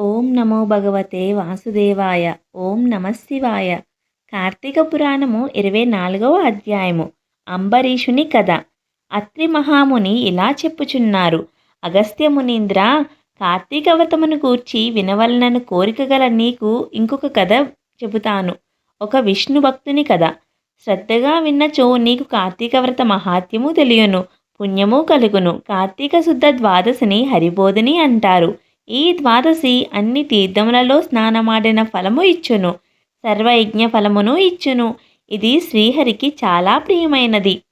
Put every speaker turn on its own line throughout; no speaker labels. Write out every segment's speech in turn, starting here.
ఓం నమో భగవతే వాసుదేవాయ. ఓం నమశివాయ. కార్తీక పురాణము ఇరవై నాలుగవ అధ్యాయము. అంబరీషుని కథ. అత్రి మహాముని ఇలా చెప్పుచున్నారు. అగస్త్య మునీంద్ర కార్తీక వ్రతమును గూర్చి వినవలనను కోరిక గల నీకు ఇంకొక కథ చెబుతాను. ఒక విష్ణు భక్తుని కథ. శ్రద్ధగా విన్నచో నీకు కార్తీక వ్రత మహాత్యము తెలియను. పుణ్యము కలుగును. కార్తీక శుద్ధ ద్వాదశిని హరిబోధిని అంటారు. ఈ ద్వాదశి అన్ని తీర్థములలో స్నానమాడిన ఫలము ఇచ్చును సర్వయజ్ఞ ఫలమును ఇచ్చును. ఇది శ్రీహరికి చాలా ప్రియమైనది.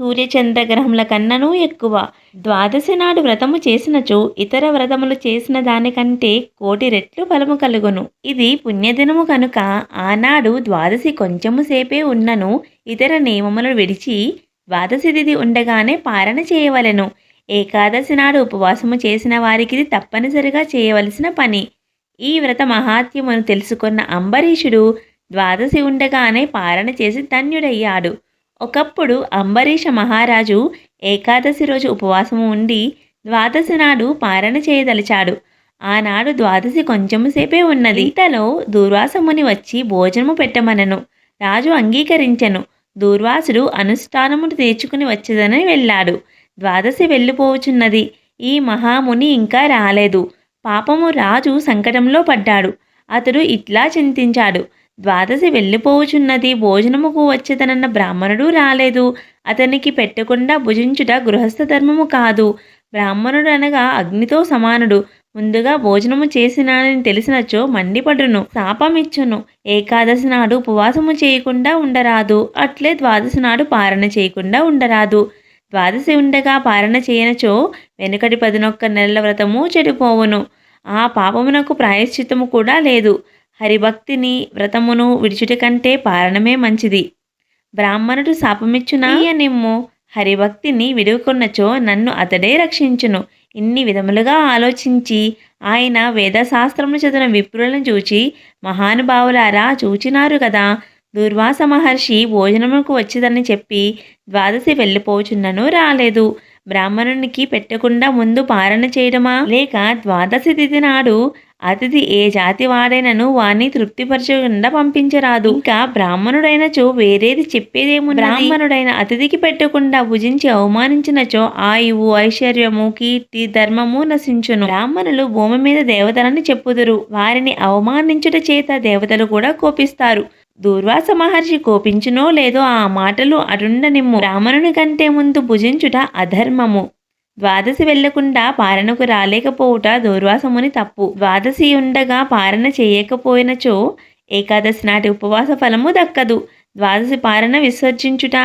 సూర్యచంద్రగ్రహముల కన్నను ఎక్కువ. ద్వాదశి నాడు వ్రతము చేసినచో ఇతర వ్రతములు చేసిన దానికంటే కోటి రెట్లు ఫలము కలుగును. ఇది పుణ్యదినము కనుక ఆనాడు ద్వాదశి కొంచెము సేపే ఉన్నను. ఇతర నియమములు విడిచి ద్వాదశి తిథి ఉండగానే పారణ చేయవలెను. ఏకాదశి నాడు ఉపవాసము చేసిన వారికి ఇది తప్పనిసరిగా చేయవలసిన పని. ఈ వ్రత మహాత్యమును తెలుసుకున్న అంబరీషుడు ద్వాదశి ఉండగానే పారణ చేసి ధన్యుడయ్యాడు. ఒకప్పుడు అంబరీష మహారాజు ఏకాదశి రోజు ఉపవాసము ఉండి ద్వాదశి నాడు పారణ చేయదలిచాడు. ఆనాడు ద్వాదశి కొంచెం సేపే ఉన్నది. ఇంతలో దూర్వాసముని వచ్చి భోజనము పెట్టమనను. రాజు అంగీకరించెను. దూర్వాసుడు అనుష్ఠానము తీర్చుకుని వచ్చేదని వెళ్ళాడు. ద్వాదశి వెళ్ళిపోవచున్నది ఈ మహాముని ఇంకా రాలేదు. పాపము రాజు సంకటంలో పడ్డాడు. అతడు ఇట్లా చింతించాడు. ద్వాదశి వెళ్ళిపోవచున్నది భోజనముకు వచ్చేదనన్న బ్రాహ్మణుడు రాలేదు. అతనికి పెట్టకుండా భుజించుట గృహస్థ ధర్మము కాదు. బ్రాహ్మణుడు అనగా అగ్నితో సమానుడు. ముందుగా భోజనము చేసినానని తెలిసినచో మండిపడును. శాపమిచ్చును. ఏకాదశి నాడు ఉపవాసము చేయకుండా ఉండరాదు. అట్లే ద్వాదశి నాడు పారణ చేయకుండా ఉండరాదు. ద్వాదశి ఉండగా పారణ చేయనచో వెనుకటి పదినొక్క నెలల వ్రతము చెడిపోవును. ఆ పాపమునకు ప్రాయశ్చిత్తము కూడా లేదు. హరిభక్తిని వ్రతమును విడిచుట కంటే పారణమే మంచిది. బ్రాహ్మణుడు శాపమిచ్చునా? నిమ్ము హరిభక్తిని విడుకున్నచో నన్ను అతడే రక్షించును. ఇన్ని విధములుగా ఆలోచించి ఆయన వేదశాస్త్రములు చదివిన విప్రులను చూచి మహానుభావులారా చూచినారు కదా. దుర్వాస మహర్షి భోజనముకు వచ్చిదని చెప్పి ద్వాదశి వెళ్ళిపోచున్నను రాలేదు. బ్రాహ్మణునికి పెట్టకుండా ముందు పారణ చేయడమా? లేక ద్వాదశి తిథి నాడు అతిథి ఏ జాతి వాడైనను వాణ్ణి తృప్తిపరచకుండా పంపించరాదు. ఇంకా బ్రాహ్మణుడైనచో వేరేది చెప్పేదేమో బ్రాహ్మణుడైన అతిథికి పెట్టకుండా భుజించి అవమానించినచో ఆయువు ఐశ్వర్యము కీర్తి ధర్మము నశించును. బ్రాహ్మణులు భూమి మీద దేవతలని చెప్పుదురు. వారిని అవమానించుట చేత దేవతలు కూడా కోపిస్తారు. దూర్వాస మహర్షి కోపించునో లేదో ఆ మాటలు అటుండనిమ్ము. బ్రాహ్మణుని కంటే ముందు భుజించుట అధర్మము. ద్వాదశి వెళ్ళకుండా పారణకు రాలేకపోవుట దూర్వాసముని తప్పు. ద్వాదశి ఉండగా పారణ చేయకపోయినచో ఏకాదశి నాటి ఉపవాస ఫలము దక్కదు. ద్వాదశి పారణ విసర్జించుట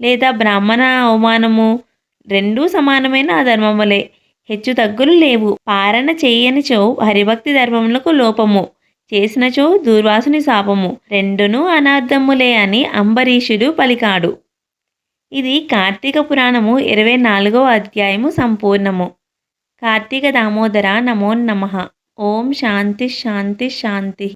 లేదా బ్రాహ్మణ అవమానము రెండూ సమానమైన అధర్మములే. హెచ్చు తగ్గులు లేవు. పారణ చేయనిచో హరిభక్తి ధర్మములకు లోపము. చేసినచో దూర్వాసుని శాపము. రెండునూ అనార్థములే అని అంబరీషుడు పలికాడు. ఇది కార్తీక పురాణము ఇరవై నాలుగవ అధ్యాయము సంపూర్ణము. కార్తీక దామోదర నమో నమ. ఓం శాంతి శాంతి శాంతి.